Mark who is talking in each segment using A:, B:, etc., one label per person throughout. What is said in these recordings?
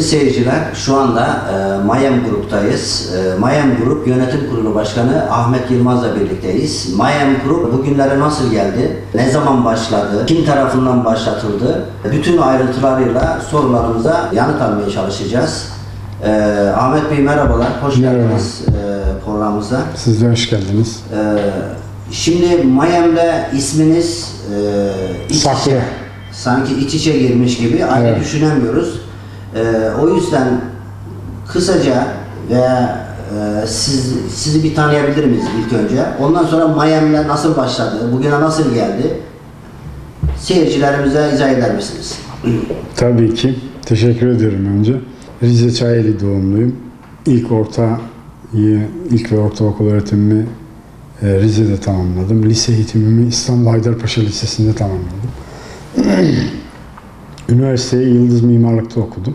A: Sevgili seyirciler, şu anda e, Mayem Grup'tayız. E, Mayem Grup Yönetim Kurulu Başkanı Ahmet Yılmaz'la birlikteyiz. Mayem Grup bugünlere nasıl geldi? Ne zaman başladı? Kim tarafından başlatıldı? Bütün ayrıntılarıyla sorularımıza yanıt almaya çalışacağız. E, Ahmet Bey merhabalar, hoş
B: Merhaba.
A: geldiniz e, programımıza.
B: Siz de hoş geldiniz.
A: E, şimdi Mayem'le isminiz e, iç
B: Saklı.
A: içe. Sanki iç içe girmiş gibi aynı
B: Evet.
A: düşünemiyoruz. E, o yüzden kısaca veya e, siz sizi bir tanıyabilir miyiz ilk önce? Ondan sonra Mayem'le nasıl başladı? Bugüne nasıl geldi? Seyircilerimize izah eder misiniz?
B: Tabii ki. Teşekkür ediyorum önce. Rize Çayeli doğumluyum. İlk orta ilk ve ortaokul öğretimimi e, Rize'de tamamladım. Lise eğitimimi İstanbul Haydarpaşa Lisesi'nde tamamladım. Üniversiteyi Yıldız Mimarlık'ta okudum.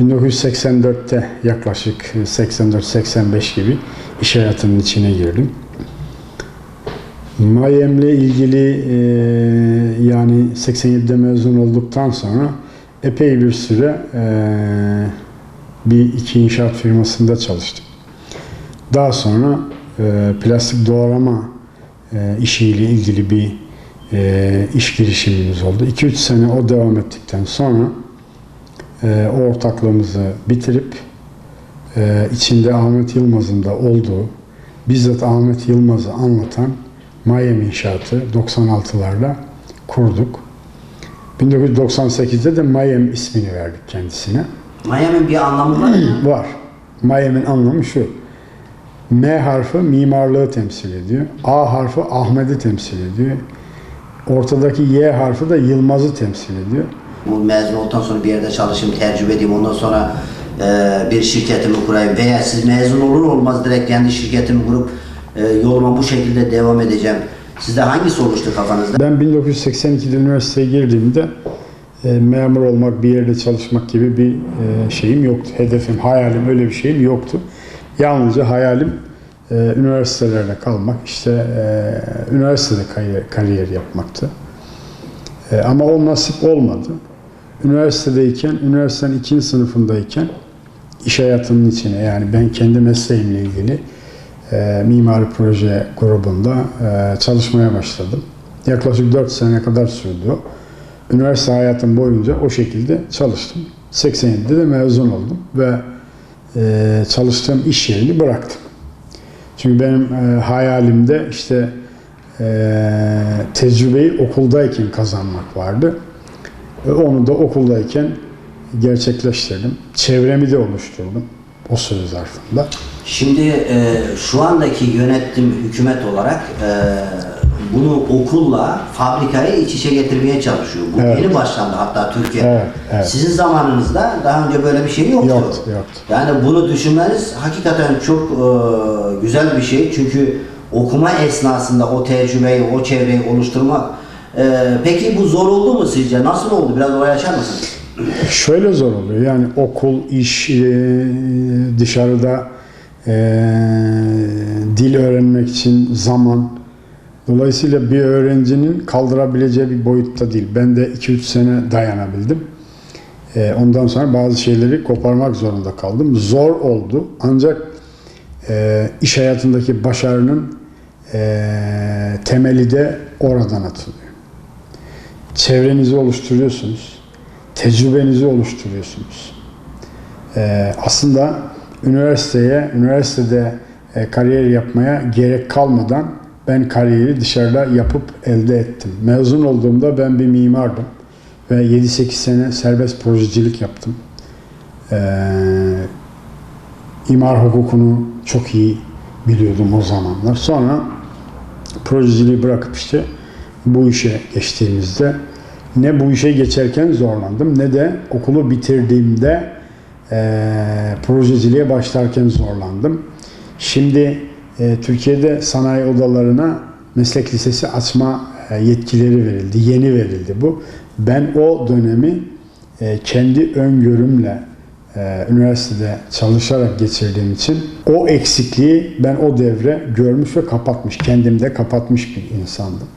B: 1984'te yaklaşık 84-85 gibi iş hayatının içine girdim. Mayem'le ilgili e, yani 87'de mezun olduktan sonra epey bir süre e, bir iki inşaat firmasında çalıştım. Daha sonra e, plastik doğrama e, işiyle ilgili bir e, iş girişimimiz oldu. 2-3 sene o devam ettikten sonra e, o ortaklığımızı bitirip e, içinde Ahmet Yılmaz'ın da olduğu bizzat Ahmet Yılmaz'ı anlatan Mayem İnşaatı 96'larda kurduk. 1998'de de Mayem ismini verdik kendisine.
A: Mayem'in bir anlamı var mı?
B: Var. Mayem'in anlamı şu. M harfi mimarlığı temsil ediyor. A harfi Ahmet'i temsil ediyor. Ortadaki Y harfi de Yılmaz'ı temsil ediyor.
A: Bu mezun olduktan sonra bir yerde çalışayım, tecrübe edeyim, ondan sonra e, bir şirketimi kurayım veya siz mezun olur olmaz direkt kendi şirketimi kurup e, yoluma bu şekilde devam edeceğim. Sizde hangisi oluştu kafanızda?
B: Ben 1982'de üniversiteye girdiğimde e, memur olmak, bir yerde çalışmak gibi bir e, şeyim yoktu. Hedefim, hayalim öyle bir şeyim yoktu. Yalnızca hayalim e, üniversitelerde kalmak, işte e, üniversitede kariyer, kariyer yapmaktı. E, ama o nasip olmadı. Üniversitedeyken, üniversitenin ikinci sınıfındayken iş hayatının içine yani ben kendi mesleğimle ilgili e, mimari proje grubunda e, çalışmaya başladım. Yaklaşık 4 sene kadar sürdü. Üniversite hayatım boyunca o şekilde çalıştım. 87'de de mezun oldum ve e, çalıştığım iş yerini bıraktım. Çünkü benim e, hayalimde işte e, tecrübeyi okuldayken kazanmak vardı. Ve onu da okuldayken gerçekleştirdim. Çevremi de oluşturdum o süre zarfında.
A: Şimdi e, şu andaki yönetim hükümet olarak e, bunu okulla fabrikayı iç içe getirmeye çalışıyor. Bu
B: Evet.
A: yeni başlandı hatta Türkiye.
B: Evet, evet.
A: Sizin zamanınızda daha önce böyle bir şey yoktu.
B: Yoktu, yoktu.
A: Yani bunu düşünmeniz hakikaten çok e, güzel bir şey. Çünkü okuma esnasında o tecrübeyi, o çevreyi oluşturmak. E, peki bu zor oldu mu sizce? Nasıl oldu? Biraz orayı açar mısınız?
B: Şöyle zor oluyor. Yani okul, iş, e, dışarıda e, dil öğrenmek için zaman. Dolayısıyla bir öğrencinin kaldırabileceği bir boyutta değil. Ben de 2-3 sene dayanabildim. E, ondan sonra bazı şeyleri koparmak zorunda kaldım. Zor oldu. Ancak e, iş hayatındaki başarının e, temeli de oradan atılıyor. Çevrenizi oluşturuyorsunuz tecrübenizi oluşturuyorsunuz. Ee, aslında üniversiteye, üniversitede e, kariyer yapmaya gerek kalmadan ben kariyeri dışarıda yapıp elde ettim. Mezun olduğumda ben bir mimardım ve 7-8 sene serbest projecilik yaptım. Ee, imar hukukunu çok iyi biliyordum o zamanlar. Sonra projeciliği bırakıp işte bu işe geçtiğimizde ne bu işe geçerken zorlandım ne de okulu bitirdiğimde eee projeciliğe başlarken zorlandım. Şimdi e, Türkiye'de sanayi odalarına meslek lisesi açma e, yetkileri verildi. Yeni verildi bu. Ben o dönemi e, kendi öngörümle e, üniversitede çalışarak geçirdiğim için o eksikliği ben o devre görmüş ve kapatmış. Kendimde kapatmış bir insandım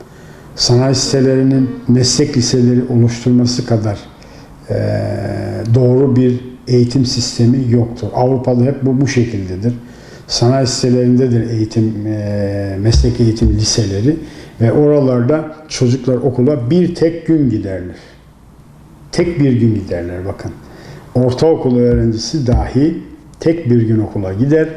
B: sanayi sitelerinin meslek liseleri oluşturması kadar e, doğru bir eğitim sistemi yoktur. Avrupa'da hep bu bu şekildedir. Sanayi sitelerindedir eğitim, e, meslek eğitim liseleri ve oralarda çocuklar okula bir tek gün giderler. Tek bir gün giderler bakın. Ortaokul öğrencisi dahi tek bir gün okula gider.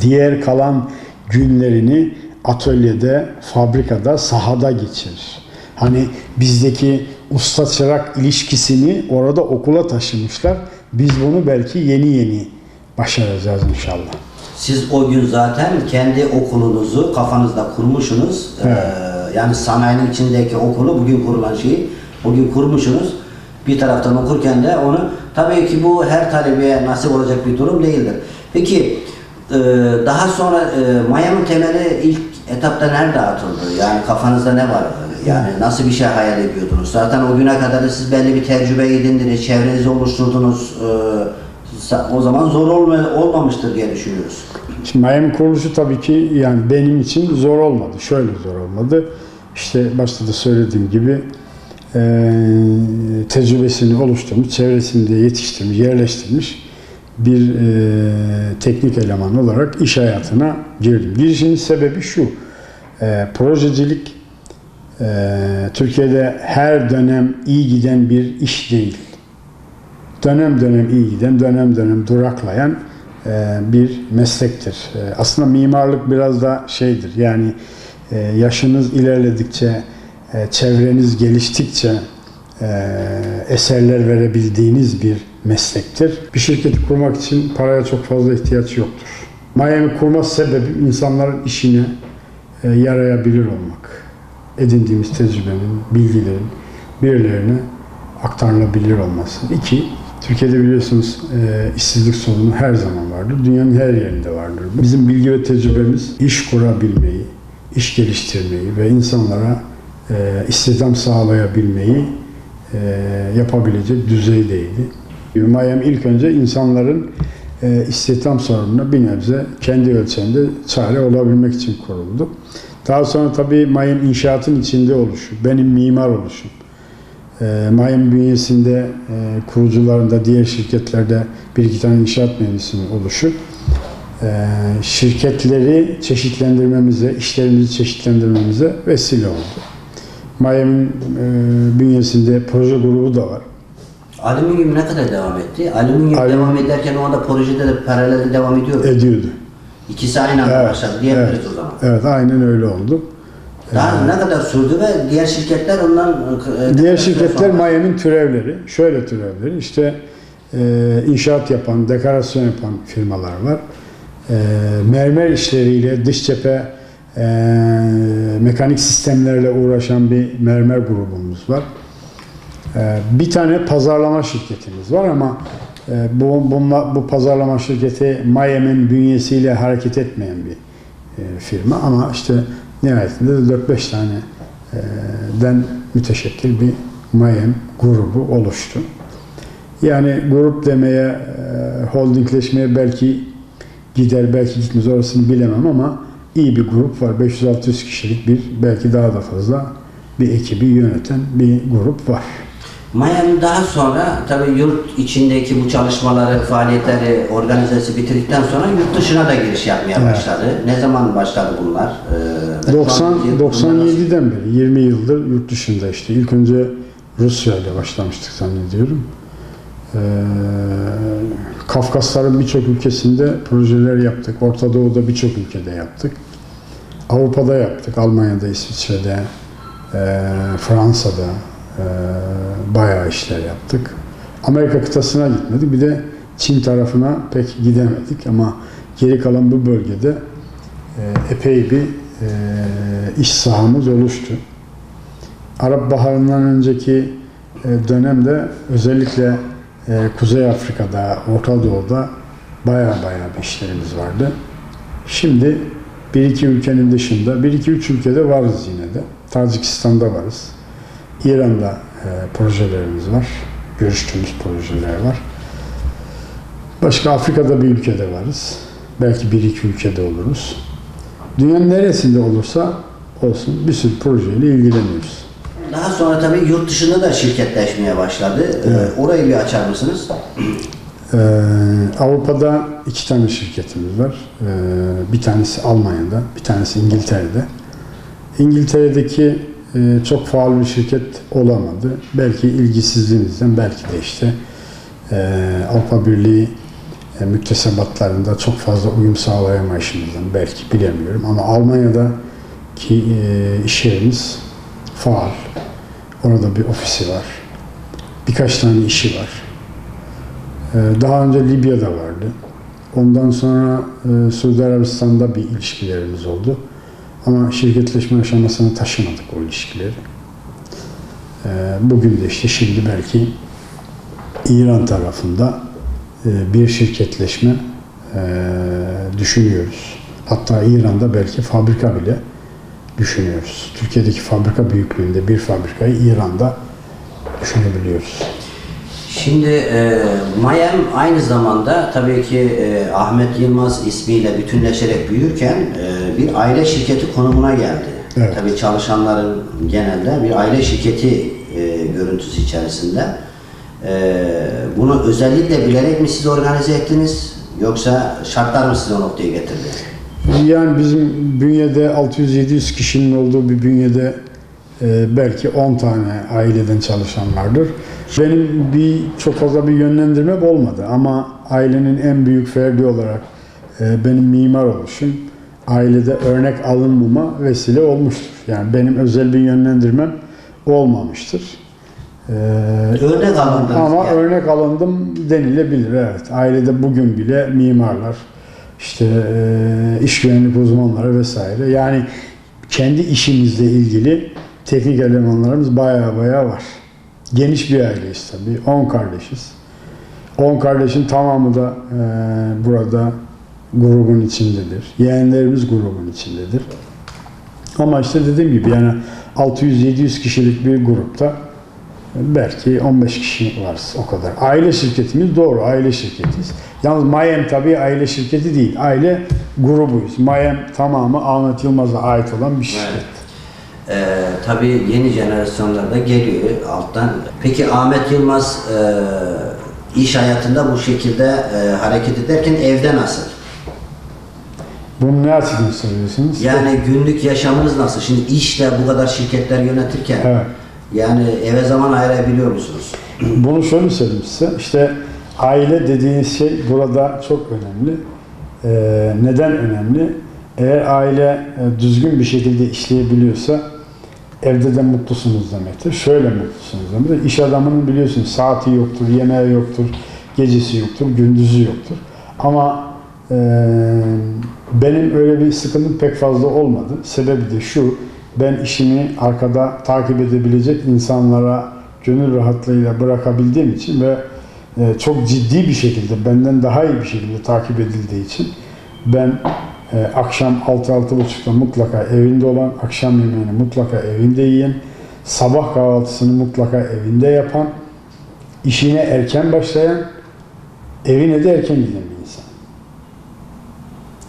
B: Diğer kalan günlerini atölyede, fabrikada, sahada geçirir. Hani bizdeki usta çırak ilişkisini orada okula taşımışlar. Biz bunu belki yeni yeni başaracağız inşallah.
A: Siz o gün zaten kendi okulunuzu kafanızda kurmuşsunuz.
B: Evet.
A: Ee, yani sanayinin içindeki okulu bugün kurulan şeyi bugün kurmuşsunuz. Bir taraftan okurken de onu tabii ki bu her talebeye nasip olacak bir durum değildir. Peki e, daha sonra e, Miami temeli ilk etapta nerede atıldı? Yani kafanızda ne vardı? Yani nasıl bir şey hayal ediyordunuz? Zaten o güne kadar da siz belli bir tecrübe edindiniz, çevrenizi oluşturdunuz. Ee, o zaman zor olma, olmamıştır diye düşünüyoruz.
B: Şimdi Miami kuruluşu tabii ki yani benim için zor olmadı. Şöyle zor olmadı. İşte başta da söylediğim gibi eee, tecrübesini oluşturmuş, çevresinde yetiştirmiş, yerleştirmiş bir eee, teknik eleman olarak iş hayatına girdim. Girişimin sebebi şu. eee, projecilik eee, Türkiye'de her dönem iyi giden bir iş değil dönem dönem iyi giden, dönem dönem duraklayan e, bir meslektir. E, Aslında mimarlık biraz da şeydir. Yani e, yaşınız ilerledikçe, çevreniz geliştikçe eserler verebildiğiniz bir meslektir. Bir şirketi kurmak için paraya çok fazla ihtiyaç yoktur. Miami kurma sebebi insanların işine yarayabilir olmak. Edindiğimiz tecrübenin, bilgilerin birilerine aktarılabilir olması. İki, Türkiye'de biliyorsunuz e, işsizlik sorunu her zaman vardır. Dünyanın her yerinde vardır. Bizim bilgi ve tecrübemiz iş kurabilmeyi, iş geliştirmeyi ve insanlara e, istihdam sağlayabilmeyi e, yapabilecek düzeydeydi. Miami ilk önce insanların e, istihdam sorununa bir nebze kendi ölçeğinde çare olabilmek için kuruldu. Daha sonra tabii Miami inşaatın içinde oluşu, benim mimar oluşum, e, Miami bünyesinde e, kurucularında diğer şirketlerde bir iki tane inşaat mühendisinin oluşu e, şirketleri çeşitlendirmemize, işlerimizi çeşitlendirmemize vesile oldu. Miami'nin e, bünyesinde proje grubu da var.
A: Alüminyum ne kadar devam etti? Alüminyum
B: Alüminyum-
A: devam ederken o anda projede de paralelde devam ediyor.
B: Ediyordu.
A: İkisi aynı anda başladı diyebiliriz o zaman.
B: Evet, aynen öyle oldu.
A: Daha ne kadar sürdü ve diğer şirketler ondan e,
B: Diğer şirketler Miami'nin türevleri. Şöyle türevleri. İşte e, inşaat yapan, dekorasyon yapan firmalar var. E, mermer işleriyle dış cephe e, mekanik sistemlerle uğraşan bir mermer grubumuz var. E, bir tane pazarlama şirketimiz var ama e, bu, bunla, bu pazarlama şirketi Miami'nin bünyesiyle hareket etmeyen bir e, firma ama işte nihayetinde de 4-5 tane den müteşekkil bir Miami grubu oluştu. Yani grup demeye, holdingleşmeye belki gider, belki gitmez orasını bilemem ama iyi bir grup var. 500-600 kişilik bir, belki daha da fazla bir ekibi yöneten bir grup var.
A: Miami daha sonra tabii yurt içindeki bu çalışmaları, faaliyetleri, organizesi bitirdikten sonra yurt dışına da giriş yapmaya
B: Evet.
A: başladı. Ne zaman başladı bunlar? Ee, ve
B: 90
A: şu an bunlar nasıl-
B: 97'den beri 20 yıldır yurt dışında işte. İlk önce Rusya ile başlamıştık zannediyorum. Ee, Kafkasların birçok ülkesinde projeler yaptık. Orta Doğu'da birçok ülkede yaptık. Avrupa'da yaptık. Almanya'da, İsviçre'de, e, Fransa'da e, bayağı işler yaptık. Amerika kıtasına gitmedik. Bir de Çin tarafına pek gidemedik ama geri kalan bu bölgede e, epey bir e, iş sahamız oluştu. Arap Baharı'ndan önceki e, dönemde özellikle Kuzey Afrika'da, Orta Doğu'da baya baya bir işlerimiz vardı. Şimdi bir iki ülkenin dışında, bir iki üç ülkede varız yine de. Tacikistan'da varız. İran'da e, projelerimiz var. Görüştüğümüz projeler var. Başka Afrika'da bir ülkede varız. Belki bir iki ülkede oluruz. Dünyanın neresinde olursa olsun bir sürü projeyle ilgileniyoruz.
A: Daha sonra tabii yurt dışında da şirketleşmeye başladı. Ee,
B: Evet.
A: Orayı bir açar mısınız?
B: Ee, Avrupa'da iki tane şirketimiz var. Ee, bir tanesi Almanya'da, bir tanesi İngiltere'de. İngiltere'deki çok faal bir şirket olamadı. Belki ilgisizliğimizden, belki de işte e, Avrupa Birliği e, müktesebatlarında çok fazla uyum sağlayamayışımızdan belki bilemiyorum. Ama Almanya'daki e, iş yerimiz faal. Orada bir ofisi var. Birkaç tane işi var. Ee, Daha önce Libya'da vardı. Ondan sonra Suudi Arabistan'da bir ilişkilerimiz oldu. Ama şirketleşme aşamasına taşımadık o ilişkileri. Ee, Bugün de işte şimdi belki İran tarafında e, bir şirketleşme e, düşünüyoruz. Hatta İran'da belki fabrika bile düşünüyoruz. Türkiye'deki fabrika büyüklüğünde bir fabrikayı İran'da düşünebiliyoruz.
A: Şimdi e, Mayem aynı zamanda tabii ki e, Ahmet Yılmaz ismiyle bütünleşerek büyürken e, bir aile şirketi konumuna geldi.
B: Evet.
A: Tabii çalışanların genelde bir aile şirketi e, görüntüsü içerisinde. E, bunu özellikle bilerek mi siz organize ettiniz yoksa şartlar mı sizi o noktaya getirdi?
B: Yani bizim bünyede 600-700 kişinin olduğu bir bünyede belki 10 tane aileden çalışan vardır. Benim bir çok fazla bir yönlendirmem olmadı ama ailenin en büyük ferdi olarak e, benim mimar oluşum ailede örnek alınmama vesile olmuştur. Yani benim özel bir yönlendirmem olmamıştır. E,
A: Örnek alındınız.
B: ama
A: yani.
B: örnek alındım denilebilir evet. Ailede bugün bile mimarlar, işte e, iş güvenlik uzmanları vesaire. Yani kendi işimizle ilgili teknik elemanlarımız baya baya var. Geniş bir aileyiz tabii. 10 kardeşiz. 10 kardeşin tamamı da e, burada grubun içindedir. Yeğenlerimiz grubun içindedir. Ama işte dediğim gibi yani 600-700 kişilik bir grupta belki 15 kişi var o kadar. Aile şirketimiz doğru aile şirketiyiz. Yalnız Mayem tabii aile şirketi değil. Aile grubuyuz. Mayem tamamı Ahmet Yılmaz'a ait olan bir şirket.
A: Evet. Ee, tabii yeni jenerasyonlar da geliyor alttan. Peki Ahmet Yılmaz e, iş hayatında bu şekilde e, hareket ederken evde nasıl?
B: Bunu ne açıdan soruyorsunuz?
A: Yani günlük yaşamınız nasıl? Şimdi işle bu kadar şirketler yönetirken
B: Evet.
A: yani eve zaman ayırabiliyor musunuz?
B: Bunu şöyle söyleyeyim size. İşte aile dediğiniz şey burada çok önemli. Ee, neden önemli? Eğer aile e, düzgün bir şekilde işleyebiliyorsa evde de mutlusunuz demektir. Şöyle mutlusunuz demektir. İş adamının biliyorsunuz saati yoktur, yemeği yoktur, gecesi yoktur, gündüzü yoktur. Ama e, benim öyle bir sıkıntım pek fazla olmadı. Sebebi de şu, ben işimi arkada takip edebilecek insanlara gönül rahatlığıyla bırakabildiğim için ve e, çok ciddi bir şekilde, benden daha iyi bir şekilde takip edildiği için ben e, akşam 6-6.30'da mutlaka evinde olan, akşam yemeğini mutlaka evinde yiyen, sabah kahvaltısını mutlaka evinde yapan, işine erken başlayan, evine de erken giden bir insan.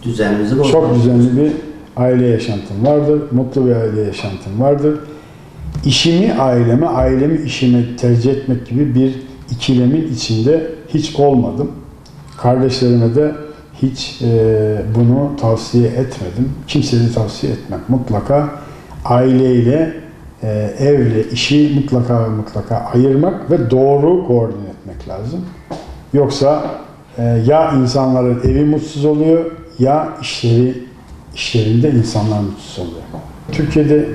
A: Düzeninizi.
B: Çok düzenli bir aile yaşantım vardır. Mutlu bir aile yaşantım vardır. İşimi aileme, ailemi işime tercih etmek gibi bir ikilemin içinde hiç olmadım. Kardeşlerime de hiç e, bunu tavsiye etmedim. Kimseye tavsiye etmem. Mutlaka aileyle, e, evle işi mutlaka mutlaka ayırmak ve doğru koordine etmek lazım. Yoksa e, ya insanların evi mutsuz oluyor ya işleri işlerinde insanlar mutsuz oluyor. Türkiye'de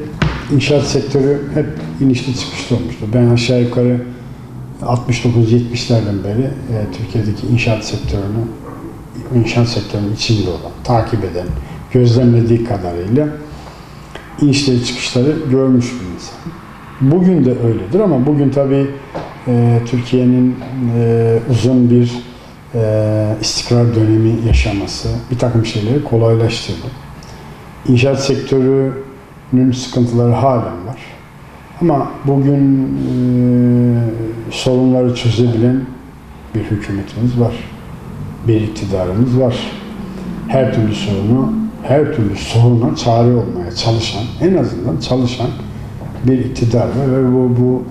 B: inşaat sektörü hep inişli çıkışlı olmuştu. Ben aşağı yukarı 69-70'lerden beri e, Türkiye'deki inşaat sektörünü inşaat sektörünün içinde olan, takip eden, gözlemlediği kadarıyla inişleri çıkışları görmüş bir insan. Bugün de öyledir ama bugün tabii e, Türkiye'nin e, uzun bir e, istikrar dönemi yaşaması bir takım şeyleri kolaylaştırdı. İnşaat sektörünün sıkıntıları halen var. Ama bugün e, sorunları çözebilen bir hükümetimiz var. Bir iktidarımız var. Her türlü sorunu, her türlü soruna çare olmaya çalışan, en azından çalışan bir iktidar var ve bu, bu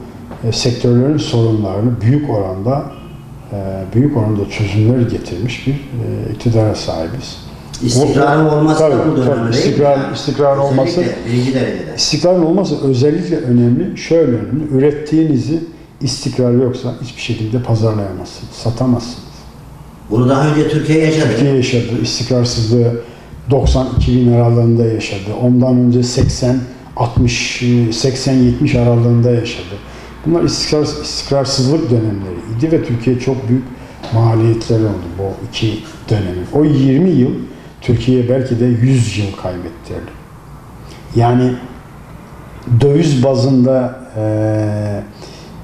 B: e, sektörlerin sorunlarını büyük oranda e, büyük oranda çözümler getirmiş bir e, iktidara sahibiz.
A: İstikrarın olması da
B: tabii,
A: bu dönemde
B: tabii,
A: değil
B: istikrar-
A: Yani
B: istikrar olması-. İstikrarın olması özellikle önemli. Şöyle önemli. Ürettiğinizi istikrar yoksa hiçbir şekilde pazarlayamazsınız, satamazsınız.
A: Bunu daha önce Türkiye yaşadı.
B: Türkiye yaşadı. istikrarsızlığı 90-2000 aralığında yaşadı. Ondan önce 80 60 80-70 aralığında yaşadı. Bunlar istikrar, istikrarsızlık dönemleriydi ve Türkiye çok büyük maliyetler oldu bu iki dönemi. O 20 yıl Türkiye belki de 100 yıl kaybettirdi. Yani döviz bazında eee,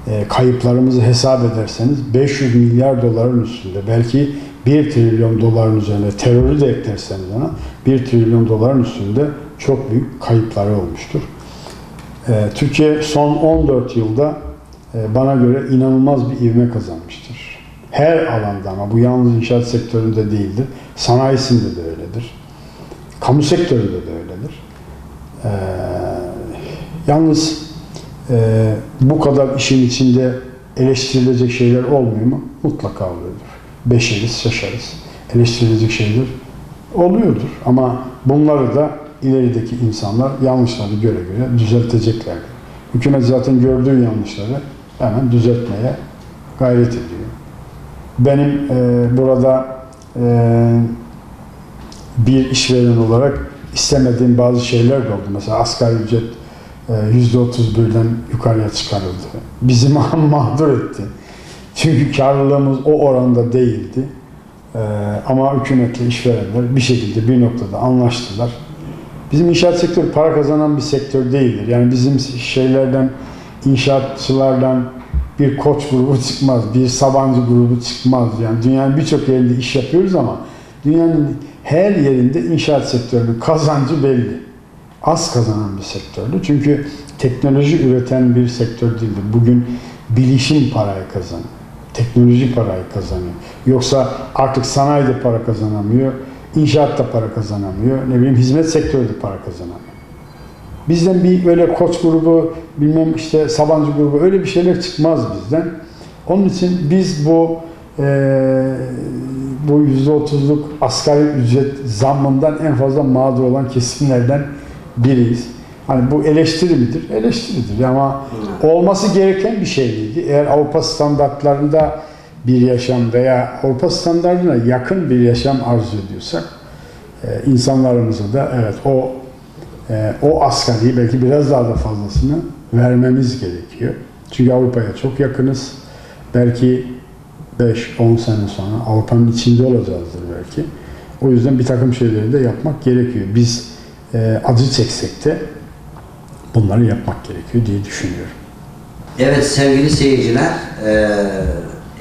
B: e, kayıplarımızı hesap ederseniz 500 milyar doların üstünde belki 1 trilyon doların üzerinde terörü de eklerseniz ona 1 trilyon doların üstünde çok büyük kayıpları olmuştur. E, Türkiye son 14 yılda e, bana göre inanılmaz bir ivme kazanmıştır. Her alanda ama bu yalnız inşaat sektöründe değildir. Sanayisinde de öyledir. Kamu sektöründe de öyledir. Ee, yalnız e, bu kadar işin içinde eleştirilecek şeyler olmuyor mu? Mutlaka oluyordur. Beşeriz, şaşarız. Eleştirilecek şeyler oluyordur. Ama bunları da ilerideki insanlar yanlışları göre göre düzelteceklerdir. Hükümet zaten gördüğü yanlışları hemen düzeltmeye gayret ediyor. Benim e, burada e, bir işveren olarak istemediğim bazı şeyler de oldu. Mesela asgari ücret e, yüzde otuz birden yukarıya çıkarıldı. Bizi ma- mağdur etti. Çünkü karlılığımız o oranda değildi. E, Ama hükümetle işverenler bir şekilde bir noktada anlaştılar. Bizim inşaat sektörü para kazanan bir sektör değildir. Yani bizim şeylerden, inşaatçılardan bir koç grubu çıkmaz, bir sabancı grubu çıkmaz. Yani dünyanın birçok yerinde iş yapıyoruz ama dünyanın her yerinde inşaat sektörünün kazancı belli. Az kazanan bir sektördür. Çünkü teknoloji üreten bir sektör değildir. Bugün bilişim parayı kazanıyor. Teknoloji parayı kazanıyor. Yoksa artık sanayide para kazanamıyor, inşaatta para kazanamıyor, ne bileyim hizmet sektörü de para kazanamıyor. Bizden bir öyle koç grubu, bilmem işte Sabancı grubu öyle bir şeyler çıkmaz bizden. Onun için biz bu eee bu yüzde otuzluk asgari ücret zammından en fazla mağdur olan kesimlerden biriyiz. Hani bu eleştiri midir? Eleştiridir ama olması gereken bir şey değildi. Eğer Avrupa standartlarında bir yaşam veya Avrupa standartına yakın bir yaşam arzu ediyorsak e, insanlarımıza da evet o e, o asgari belki biraz daha da fazlasını vermemiz gerekiyor. Çünkü Avrupa'ya çok yakınız. Belki 5-10 sene sonra Avrupa'nın içinde olacağızdır belki. O yüzden bir takım şeyleri de yapmak gerekiyor. Biz e, acı çeksek de bunları yapmak gerekiyor diye düşünüyorum.
A: Evet sevgili seyirciler, e,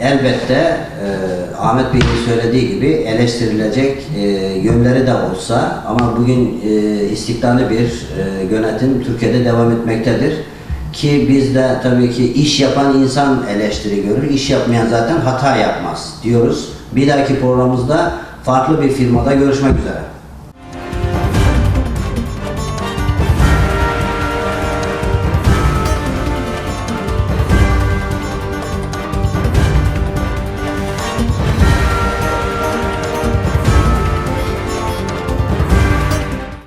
A: elbette e, Ahmet Bey'in söylediği gibi eleştirilecek e, yönleri de olsa ama bugün e, istikrarlı bir e, yönetim Türkiye'de devam etmektedir. Ki biz de tabii ki iş yapan insan eleştiri görür, iş yapmayan zaten hata yapmaz diyoruz. Bir dahaki programımızda farklı bir firmada görüşmek üzere.